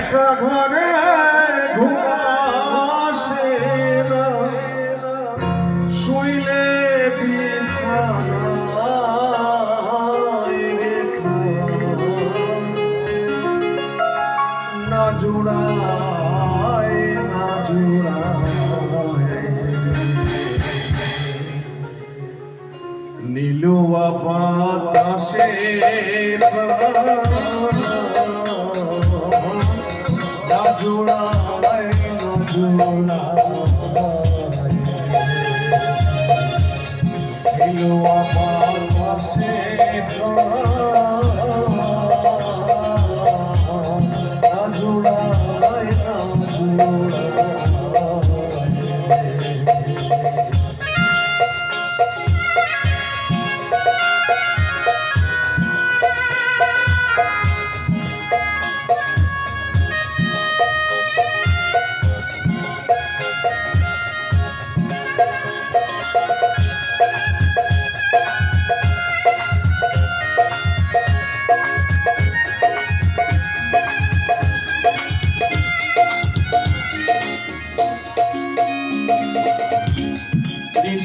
একা ঘরে ঘুমাসে শুইলে না জোড়ায় নীলুয়া বাতাসে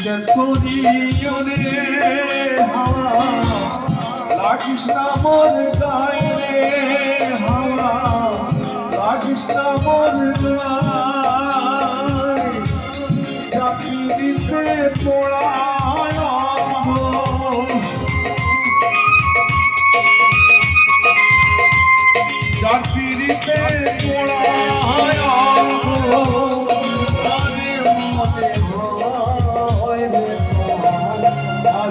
নিষেধ করিও রে হাওয়া, লাগিস না মোর গায়ে রে হাওয়া, লাগিস না গায়ে চাকরি দিতে পড়ায় চাকরিতে পড়ায়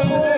এলো